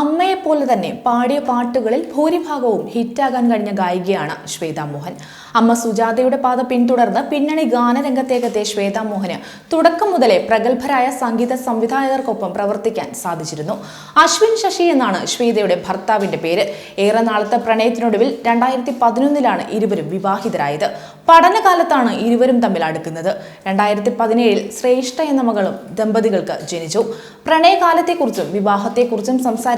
അമ്മയെപ്പോലെ തന്നെ പാടിയ പാട്ടുകളിൽ ഭൂരിഭാഗവും ഹിറ്റാകാൻ കഴിഞ്ഞ ഗായികയാണ് ശ്വേതാ മോഹൻ. അമ്മ സുജാതയുടെ പാത പിന്തുടർന്ന് പിന്നണി ഗാനരംഗത്തേക്കെത്തിയ ശ്വേതാ മോഹന് തുടക്കം മുതലേ പ്രഗത്ഭരായ സംഗീത സംവിധായകർക്കൊപ്പം പ്രവർത്തിക്കാൻ സാധിച്ചിരുന്നു. അശ്വിൻ ശശി എന്നാണ് ശ്വേതയുടെ ഭർത്താവിന്റെ പേര്. ഏറെ നാളത്തെ പ്രണയത്തിനൊടുവിൽ രണ്ടായിരത്തി പതിനൊന്നിലാണ് ഇരുവരും വിവാഹിതരായത്. പഠനകാലത്താണ് ഇരുവരും തമ്മിൽ അടുക്കുന്നത്. രണ്ടായിരത്തി പതിനേഴിൽ ശ്രേഷ്ഠ എന്ന മകളും ദമ്പതികൾക്ക് ജനിച്ചു. പ്രണയകാലത്തെക്കുറിച്ചും വിവാഹത്തെക്കുറിച്ചും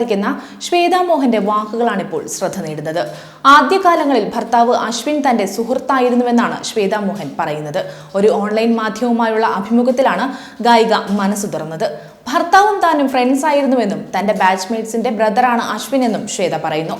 സംസാരിക്കുന്ന ശ്വേതാ മോഹന്റെ വാക്കുകളാണിപ്പോൾ ശ്രദ്ധ നേടുന്നത്. ആദ്യകാലങ്ങളിൽ ഭർത്താവ് അശ്വിൻ തന്റെ സുഹൃത്തായിരുന്നുവെന്നാണ് ശ്വേതാ മോഹൻ പറയുന്നത്. ഒരു ഓൺലൈൻ മാധ്യമവുമായുള്ള അഭിമുഖത്തിലാണ് ഗായിക മനസ്സു തുറന്നത് ഭർത്താവും താനും ഫ്രണ്ട്സ് ആയിരുന്നുവെന്നും തന്റെ ബാച്ച്മേറ്റ്സിന്റെ ബ്രദറാണ് അശ്വിൻ എന്നും ശ്വേത പറയുന്നു.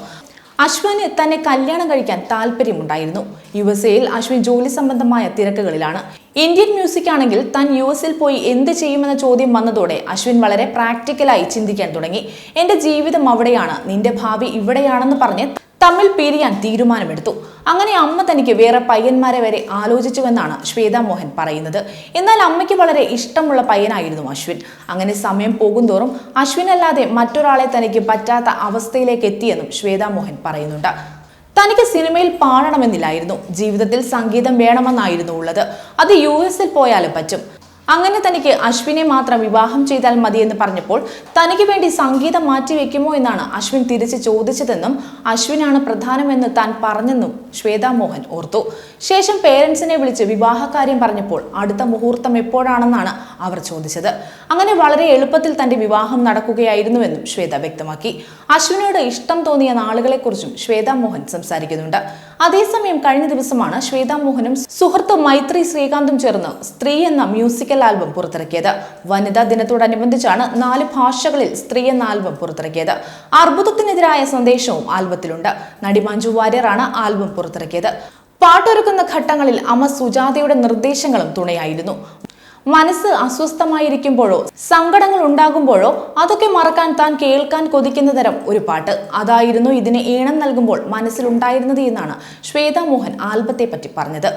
അശ്വിന് തന്നെ കല്യാണം കഴിക്കാൻ താല്പര്യമുണ്ടായിരുന്നു. യു എസ് എയിൽ അശ്വിൻ ജോലി സംബന്ധമായ തിരക്കുകളിലാണ്. ഇന്ത്യൻ മ്യൂസിക് ആണെങ്കിൽ താൻ യു എസിൽ പോയി എന്ത് ചെയ്യുമെന്ന ചോദ്യം വന്നതോടെ അശ്വിൻ വളരെ പ്രാക്ടിക്കലായി ചിന്തിക്കാൻ തുടങ്ങി. എന്റെ ജീവിതം അവിടെയാണ്. നിന്റെ ഭാവി ഇവിടെയാണെന്ന് പറഞ്ഞ് തമ്മിൽ പിരിയാൻ തീരുമാനമെടുത്തു. അങ്ങനെ അമ്മ തനിക്ക് വേറെ പയ്യന്മാരെ വരെ ആലോചിച്ചുവെന്നാണ് ശ്വേതാ മോഹൻ പറയുന്നത്. എന്നാൽ അമ്മയ്ക്ക് വളരെ ഇഷ്ടമുള്ള പയ്യനായിരുന്നു അശ്വിൻ. അങ്ങനെ സമയം പോകുന്തോറും അശ്വിൻ അല്ലാതെ മറ്റൊരാളെ തനിക്ക് പറ്റാത്ത അവസ്ഥയിലേക്ക് എത്തിയെന്നും ശ്വേതാ മോഹൻ പറയുന്നുണ്ട്. തനിക്ക് സിനിമയിൽ പാടണമെന്നില്ലായിരുന്നു. ജീവിതത്തിൽ സംഗീതം വേണമെന്നായിരുന്നു ഉള്ളത്. അത് യു എസിൽ പോയാലും പറ്റും. അങ്ങനെ തനിക്ക് അശ്വിനെ മാത്രം വിവാഹം ചെയ്താൽ മതിയെന്ന് പറഞ്ഞപ്പോൾ തനിക്ക് വേണ്ടി സംഗീതം മാറ്റിവെക്കുമോ എന്നാണ് അശ്വിൻ തിരിച്ച് ചോദിച്ചതെന്നും അശ്വിനാണ് പ്രധാനമെന്ന് താൻ പറഞ്ഞെന്നും ശ്വേതാ മോഹൻ ഓർത്തു. ശേഷം പേരൻസിനെ വിളിച്ച് വിവാഹകാര്യം പറഞ്ഞപ്പോൾ അടുത്ത മുഹൂർത്തം എപ്പോഴാണെന്നാണ് അവർ ചോദിച്ചത്. അങ്ങനെ വളരെ എളുപ്പത്തിൽ തന്റെ വിവാഹം നടക്കുകയായിരുന്നുവെന്നും ശ്വേത വ്യക്തമാക്കി. അശ്വിനോട് ഇഷ്ടം തോന്നിയ നാളുകളെക്കുറിച്ചും ശ്വേതാ മോഹൻ സംസാരിക്കുന്നുണ്ട്. അതേസമയം കഴിഞ്ഞ ദിവസമാണ് ശ്വേതാ മോഹനും സുഹൃത്ത് മൈത്രി ശ്രീകാന്തും ചേർന്ന് സ്ത്രീ എന്ന മ്യൂസിക്കൽ ആൽബം പുറത്തിറക്കിയത്. വനിതാ ദിനത്തോടനുബന്ധിച്ചാണ് നാല് ഭാഷകളിൽ സ്ത്രീ എന്ന ആൽബം പുറത്തിറക്കിയത്. അർബുദത്തിനെതിരായ സന്ദേശവും ആൽബത്തിലുണ്ട്. നടി മഞ്ജു വാര്യറാണ് ആൽബം പുറത്തിറക്കിയത്. പാട്ടൊരുക്കുന്ന ഘട്ടങ്ങളിൽ അമ്മ സുജാതയുടെ നിർദ്ദേശങ്ങളും തുണയായിരുന്നു. മനസ്സ് അസ്വസ്ഥമായിരിക്കുമ്പോഴോ സങ്കടങ്ങൾ ഉണ്ടാകുമ്പോഴോ അതൊക്കെ മറക്കാൻ താൻ കേൾക്കാൻ കൊതിക്കുന്ന തരം ഒരു പാട്ട്. അതായിരുന്നു ഇതിന് ഈണം നൽകുമ്പോൾ മനസ്സിലുണ്ടായിരുന്നത് എന്നാണ് ശ്വേതാ മോഹൻ ആൽബത്തെ പറ്റി പറഞ്ഞത്.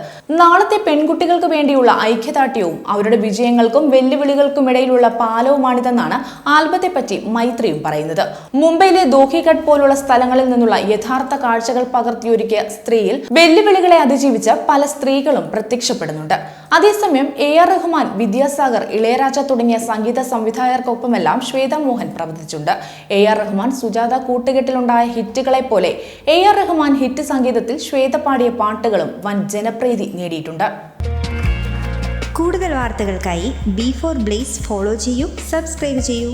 നാളത്തെ പെൺകുട്ടികൾക്ക് വേണ്ടിയുള്ള ഐക്യദാർഢ്യവും അവരുടെ വിജയങ്ങൾക്കും വെല്ലുവിളികൾക്കും ഇടയിലുള്ള പാലവുമാണിതെന്നാണ് ആൽബത്തെ പറ്റി മൈത്രിയും പറയുന്നത്. മുംബൈയിലെ ദോഹിഘട്ട് പോലുള്ള സ്ഥലങ്ങളിൽ നിന്നുള്ള യഥാർത്ഥ കാഴ്ചകൾ പകർത്തിയൊരുക്കിയ സ്ത്രീയിൽ വെല്ലുവിളികളെ അതിജീവിച്ച പല സ്ത്രീകളും പ്രത്യക്ഷപ്പെടുന്നുണ്ട്. അതേസമയം എ ആർ റഹ്മാൻ വിദ്യാസാഗർ ഇളയരാജ തുടങ്ങിയ സംഗീത സംവിധായകർക്കൊപ്പമെല്ലാം ശ്വേത മോഹൻ പ്രവർത്തിച്ചിട്ടുണ്ട്. എ ആർ റഹ്മാൻ സുജാത കൂട്ടുകെട്ടിലുണ്ടായ ഹിറ്റുകളെ പോലെ എ ആർ റഹ്മാൻ ഹിറ്റ് സംഗീതത്തിൽ ശ്വേത പാടിയ പാട്ടുകളും വൻ ജനപ്രീതി നേടിയിട്ടുണ്ട്. കൂടുതൽ വാർത്തകൾക്കായി ബി ഫോർ ബ്ലേസ് ഫോളോ ചെയ്യൂ സബ്സ്ക്രൈബ് ചെയ്യൂ.